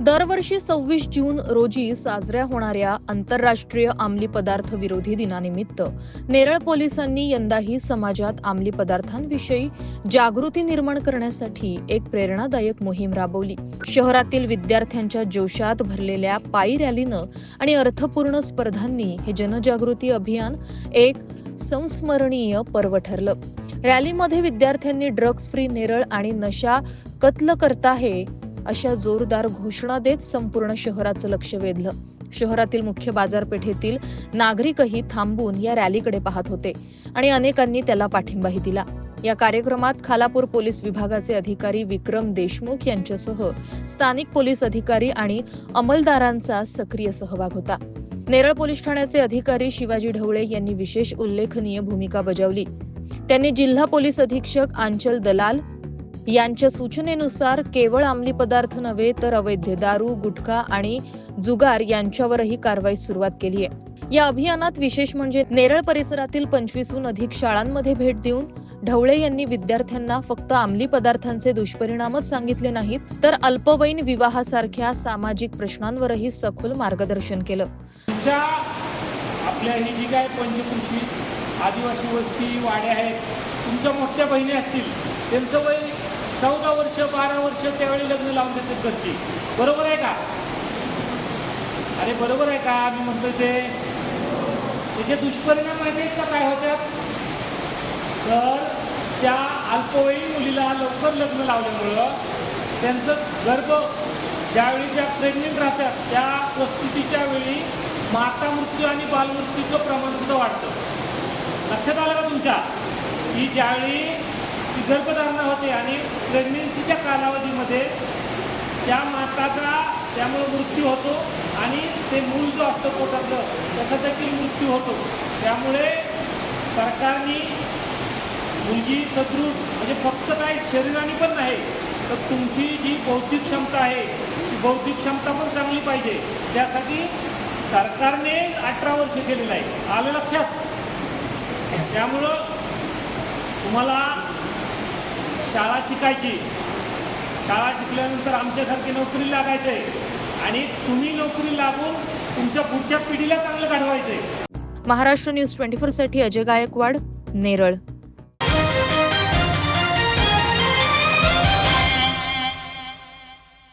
दरवर्षी सव्वीस जून रोजी साजऱ्या होणाऱ्या आंतरराष्ट्रीय अंमली पदार्थ विरोधी दिनानिमित्त नेरळ पोलिसांनी यंदाही समाजात अंमली पदार्थांविषयी जागृती निर्माण करण्यासाठी एक प्रेरणादायक मोहीम राबवली. शहरातील विद्यार्थ्यांच्या जोशात भरलेल्या पायी रॅलीनं आणि अर्थपूर्ण स्पर्धांनी हे जनजागृती अभियान एक संस्मरणीय पर्व ठरलं. रॅलीमध्ये विद्यार्थ्यांनी ड्रग्ज फ्री नेरळ आणि नशा कत्ल करता हे अशा जोरदार घोषणा देत संपूर्ण शहराचं लक्ष वेधलं. शहरातील मुख्य बाजारपेठेतील नागरिकही थांबून या रॅलीकडे पाहत होते आणि अनेकांनी त्याला पाठिंबाही दिला. या कार्यक्रमात खालापूर पोलीस विभागाचे अधिकारी विक्रम देशमुख यांच्यासह स्थानिक पोलीस अधिकारी आणि अंमलदारांचा सक्रिय सहभाग होता. नेरळ पोलीस ठाण्याचे अधिकारी शिवाजी ढवळे यांनी विशेष उल्लेखनीय भूमिका बजावली. त्यांनी जिल्हा पोलीस अधीक्षक आंचल दलाल यांच्या सूचनेनुसार केवळ अंमली पदार्थ नव्हे तर अवैध दारू गुटखा आणि जुगार यांच्यावरही कारवाई सुरुवात केली आहे. या अभियानात विशेष म्हणजे नेरळ परिसरातील पंचवीसहून अधिक शाळांमध्ये भेट देऊन ढवळे यांनी विद्यार्थ्यांना फक्त अंमली पदार्थांचे दुष्परिणामच सांगितले नाहीत तर अल्पवयीन विवाहासारख्या सामाजिक प्रश्नांवरही सखोल मार्गदर्शन केलं. आपल्या ही जी काय पंचकृषी आदिवासी वस्ती वाड्या आहेत तुमच्या मोठ्या बहिणी असतील त्यांचं वय चौदा वर्ष बारा वर्ष त्यावेळी लग्न लावून देतात घरची. बरोबर आहे का? अरे बरोबर आहे का? मी म्हणतोय ते. त्याचे दुष्परिणाम माहिती आहेत का काय होत्यात? तर त्या अल्पवयीन मुलीला लवकर लग्न लावल्यामुळं त्यांचं गर्भ ज्यावेळी त्या प्रेग्नेंट राहतात त्या प्रस्तुतीच्या वेळी माता मृत्यू आणि बालमृत्यूचं प्रमाण सुद्धा वाढतं. लक्षात आलं का तुमच्या? की ज्यावेळी गर्भधारणा होते आणि प्रेग्नेन्सीच्या कालावधीमध्ये त्या माताचा त्यामुळे मृत्यू होतो आणि ते मूल जो असतं पोटातलं त्याचा देखील मृत्यू होतो. त्यामुळे सरकारने मुलगी सदृढ म्हणजे फक्त काय शरीराने पण नाही तर तुमची जी बौद्धिक क्षमता आहे ती बौद्धिक क्षमता पण चांगली पाहिजे. त्यासाठी सरकारने अठरा वर्ष केलेलं आहे. आलं लक्षात? त्यामुळं तुम्हाला शाळा शिकायची. शाळा शिकल्यानंतर आमच्यासारखी नोकरी लागायचं. आहे आणि तुम्ही नोकरी लागून तुमच्या पुढच्या पिढीला चांगलं घडवायचं. आहे महाराष्ट्र न्यूज ट्वेंटी साठी अजय गायकवाड नेरळ.